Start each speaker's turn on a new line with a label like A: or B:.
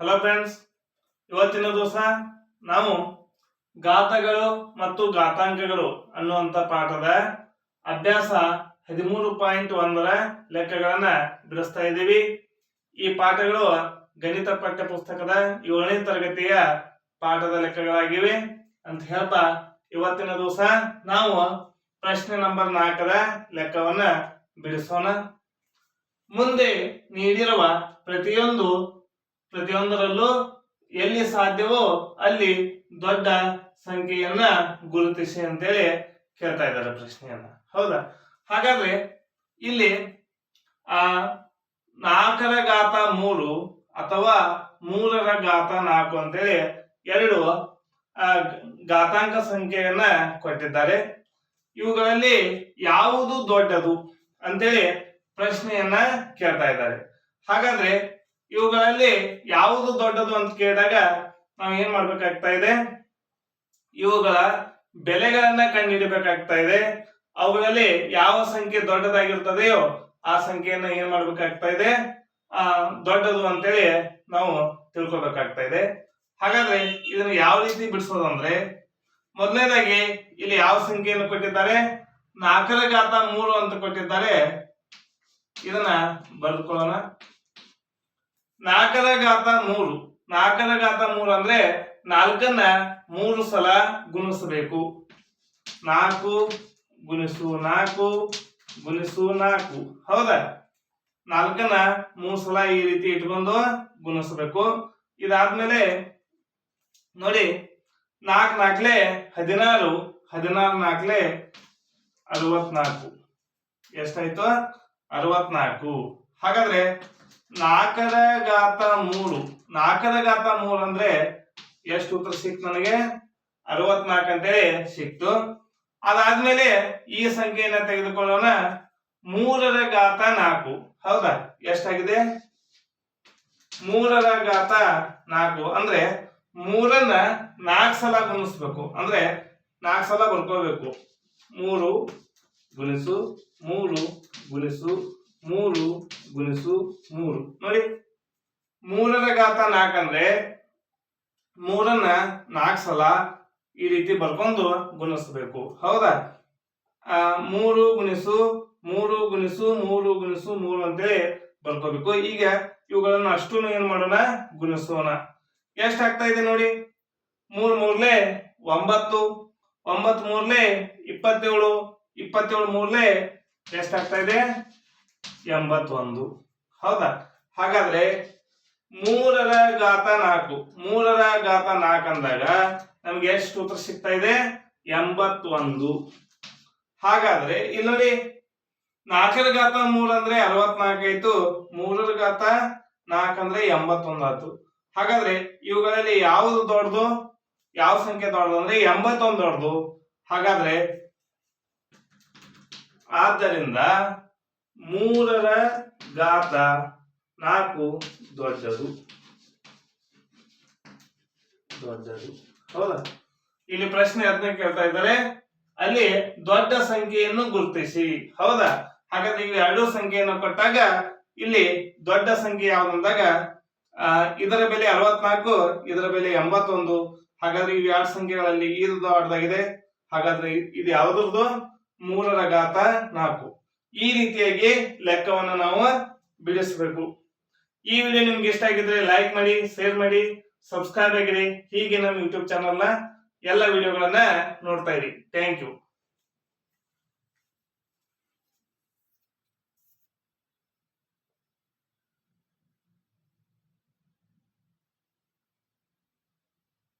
A: Hello friends ಇವತ್ತಿನ ದಿವಸ ನಾವು ಘಾತಗಳು ಮತ್ತು ಘಾತಾಂಕಗಳು ಅನ್ನುವಂಥ ಪಾಠದ ಅಭ್ಯಾಸ ಹದಿಮೂರು ಪಾಯಿಂಟ್ ಒಂದರ ಲೆಕ್ಕಗಳನ್ನ ಬಿಡಿಸ್ತಾ ಇದ್ದೀವಿ. ಈ ಪಾಠಗಳು ಗಣಿತ ಪಠ್ಯ ಪುಸ್ತಕದ ಏಳನೇ ತರಗತಿಯ ಪಾಠದ ಲೆಕ್ಕಗಳಾಗಿವೆ ಅಂತ ಹೇಳ್ತಾ ಇವತ್ತಿನ ದಿವಸ ನಾವು ಪ್ರಶ್ನೆ ನಂಬರ್ ನಾಲ್ಕರ ಲೆಕ್ಕವನ್ನ ಬಿಡಿಸೋಣ. ಮುಂದೆ ನೀಡಿರುವ ಪ್ರತಿಯೊಂದು ಪ್ರತಿಯೊಂದರಲ್ಲೂ ಎಲ್ಲಿ ಸಾಧ್ಯವೋ ಅಲ್ಲಿ ದೊಡ್ಡ ಸಂಖ್ಯೆಯನ್ನ ಗುರುತಿಸಿ ಅಂತೇಳಿ ಕೇಳ್ತಾ ಇದ್ದಾರೆ ಪ್ರಶ್ನೆಯನ್ನ. ಹೌದಾ? ಹಾಗಾದ್ರೆ ಇಲ್ಲಿ ಆ ನಾಲ್ಕರ ಘಾತ ಮೂರು ಅಥವಾ ಮೂರರ ಘಾತ ನಾಲ್ಕು ಅಂತೇಳಿ ಎರಡು, ಆ, ಘಾತಾಂಕ ಸಂಖ್ಯೆಯನ್ನ ಕೊಟ್ಟಿದ್ದಾರೆ. ಇವುಗಳಲ್ಲಿ ಯಾವುದು ದೊಡ್ಡದು ಅಂತೇಳಿ ಪ್ರಶ್ನೆಯನ್ನ ಕೇಳ್ತಾ ಇದ್ದಾರೆ. ಹಾಗಾದ್ರೆ ಇವುಗಳಲ್ಲಿ ಯಾವುದು ದೊಡ್ಡದು ಅಂತ ಕೇಳಿದಾಗ ನಾವು ಏನ್ ಮಾಡ್ಬೇಕಾಗ್ತಾ ಇದೆ? ಇವುಗಳ ಬೆಲೆಗಳನ್ನ ಕಂಡುಹಿಡಿಬೇಕಾಗ್ತಾ ಇದೆ. ಅವುಗಳಲ್ಲಿ ಯಾವ ಸಂಖ್ಯೆ ದೊಡ್ಡದಾಗಿರ್ತದೆಯೋ ಆ ಸಂಖ್ಯೆಯನ್ನ ಏನ್ ಮಾಡ್ಬೇಕಾಗ್ತಾ ಇದೆ? ಆ, ದೊಡ್ಡದು ಅಂತೇಳಿ ನಾವು ತಿಳ್ಕೊಬೇಕಾಗ್ತಾ ಇದೆ. ಹಾಗಾದ್ರೆ ಇದನ್ನ ಯಾವ ರೀತಿ ಬಿಡಿಸೋದು ಅಂದ್ರೆ ಮೊದಲನೇದಾಗಿ ಇಲ್ಲಿ ಯಾವ ಸಂಖ್ಯೆಯನ್ನು ಕೊಟ್ಟಿದ್ದಾರೆ? ನಾಲ್ಕರ ಘಾತ ಮೂರು ಅಂತ ಕೊಟ್ಟಿದ್ದಾರೆ. ಇದನ್ನ ಬರೆದುಕೊಳ್ಳೋಣ. ನಾಲ್ಕರ ಘಾತ ಮೂರು. ನಾಲ್ಕರ ಘಾತ ಮೂರು ಅಂದ್ರೆ ನಾಲ್ಕನ್ನ ಮೂರು ಸಲ ಗುಣಿಸಬೇಕು. ನಾಲ್ಕು ಗುಣಿಸು ನಾಲ್ಕು ಗುಣಿಸು ನಾಲ್ಕು. ಹೌದಾ? ನಾಲ್ಕನ್ನ ಮೂರು ಸಲ ಈ ರೀತಿ ಇಟ್ಕೊಂಡು ಗುಣಿಸ್ಬೇಕು. ಇದಾದ್ಮೇಲೆ ನೋಡಿ, ನಾಲ್ಕು ನಾಲ್ಕಲೆ ಹದಿನಾರು ಹದಿನಾರು ನಾಲ್ಕಲೆ ಅರವತ್ನಾಲ್ಕು. ಎಷ್ಟಾಯ್ತು? ಅರವತ್ನಾಲ್ಕು. ಹಾಗಾದ್ರೆ ನಾಲ್ಕರ ಘಾತ ಮೂರು ನಾಲ್ಕರ ಘಾತ ಮೂರು ಅಂದ್ರೆ ಎಷ್ಟು ಉತ್ತರ ಸಿಕ್ತು ನನಗೆ? ಅರವತ್ನಾಲ್ಕು ಅಂತೇಳಿ ಸಿಕ್ತು. ಅದಾದ್ಮೇಲೆ ಈ ಸಂಖ್ಯೆಯನ್ನ ತೆಗೆದುಕೊಳ್ಳೋಣ. ಮೂರರ ಘಾತ ನಾಲ್ಕು ಹೌದಾ? ಎಷ್ಟಾಗಿದೆ? ಮೂರರ ಘಾತ ನಾಲ್ಕು ಅಂದ್ರೆ ಮೂರನ್ನ ನಾಲ್ಕು ಸಲ ಗುಣಿಸ್ಬೇಕು. ಅಂದ್ರೆ ನಾಲ್ಕು ಸಲ ಬರ್ಕೋಬೇಕು. ಮೂರು ಗುಣಿಸು ಮೂರು ಗುಣಿಸು, ಮೂರು ಗುಣಿಸು ಮೂರು. ನೋಡಿ ಮೂರರ ಘಾತ ನಾಲ್ಕು ಅಂದ್ರೆ ಮೂರನ್ನ ನಾಲ್ಕು ಸಲ ಈ ರೀತಿ ಬರ್ಕೊಂಡು ಗುಣಿಸ್ಬೇಕು. ಹೌದಾ? ಮೂರು ಗುಣಿಸು ಮೂರು ಗುಣಿಸು ಮೂರು ಗುಣಿಸು, ಮೂರು ಅಂತೇಳಿ ಬರ್ಕೋಬೇಕು. ಈಗ ಇವುಗಳನ್ನು ಅಷ್ಟು ಏನ್ ಮಾಡೋಣ? ಗುಣಿಸೋಣ. ಎಷ್ಟಾಗ್ತಾ ಇದೆ ನೋಡಿ? ಮೂರ್ ಮೂರ್ಲೆ ಒಂಬತ್ತು ಒಂಬತ್ತು ಮೂರ್ಲೆ ಇಪ್ಪತ್ತೇಳು ಇಪ್ಪತ್ತೇಳು ಮೂರ್ಲೆ ಎಷ್ಟಾಗ್ತಾ ಇದೆ? ಎಂಬತ್ತೊಂದು. ಹೌದಾ? ಹಾಗಾದ್ರೆ ಮೂರರ ಘಾತ ನಾಲ್ಕು. ಮೂರರ ಘಾತ ನಾಲ್ಕು ಅಂದಾಗ ನಮ್ಗೆ ಎಷ್ಟು ಉತ್ತರ ಸಿಗ್ತಾ ಇದೆ? ಎಂಬತ್ತೊಂದು. ಹಾಗಾದ್ರೆ ಇಲ್ಲಿ ನೋಡಿ, ನಾಲ್ಕರ ಘಾತ ಮೂರ್ ಅಂದ್ರೆ ಅರವತ್ನಾಲ್ಕು ಆಯ್ತು. ಮೂರರ ಘಾತ ನಾಲ್ಕು ಅಂದ್ರೆ ಎಂಬತ್ತೊಂದು ಆಯ್ತು. ಹಾಗಾದ್ರೆ ಇವುಗಳಲ್ಲಿ ಯಾವುದು ದೊಡ್ಡದು? ಯಾವ ಸಂಖ್ಯೆ ದೊಡ್ಡದು ಅಂದ್ರೆ ಎಂಬತ್ತೊಂದು ದೊಡ್ಡದು. ಹಾಗಾದ್ರೆ, ಆದ್ದರಿಂದ ಮೂರರ ಘಾತ ನಾಲ್ಕು ದೊಡ್ಡದು. ದೊಡ್ಡದು. ಹೌದಾ? ಇಲ್ಲಿ ಪ್ರಶ್ನೆ ಅದನ್ನ ಕೇಳ್ತಾ ಇದ್ದಾರೆ. ಅಲ್ಲಿ ದೊಡ್ಡ ಸಂಖ್ಯೆಯನ್ನು ಗುರುತಿಸಿ. ಹೌದಾ? ಹಾಗಾದ್ರೆ ಇಲ್ಲಿ ಎರಡು ಸಂಖ್ಯೆಯನ್ನು ಕೊಟ್ಟಾಗ ಇಲ್ಲಿ ದೊಡ್ಡ ಸಂಖ್ಯೆ ಯಾವ್ದು ಅಂದಾಗ ಇದರ ಬೆಲೆ ಅರವತ್ನಾಲ್ಕು, ಇದರ ಬೆಲೆ ಎಂಬತ್ತೊಂದು. ಹಾಗಾದ್ರೆ ಇವು ಎರಡು ಸಂಖ್ಯೆಗಳಲ್ಲಿ ಇದು ದೊಡ್ಡದಾಗಿದೆ. ಹಾಗಾದ್ರೆ ಇದು ಯಾವ್ದ್ರದ್ದು? ಮೂರರ ಘಾತ ನಾಲ್ಕು. ಈ ರೀತಿಯಾಗಿ ಲೆಕ್ಕವನ್ನು ನಾವು ಬಿಡಿಸಬೇಕು. ಈ ವಿಡಿಯೋ ನಿಮ್ಗೆ ಇಷ್ಟ ಆಗಿದ್ರೆ ಲೈಕ್ ಮಾಡಿ ಶೇರ್ ಮಾಡಿ ಸಬ್ಸ್ಕ್ರೈಬ್ ಆಗಿರಿ. ಹೀಗೆ ನಮ್ಮ ಯೂಟ್ಯೂಬ್ ಚಾನಲ್ನ ಎಲ್ಲ ವಿಡಿಯೋಗಳನ್ನ ನೋಡ್ತಾ ಇರಿ. Thank you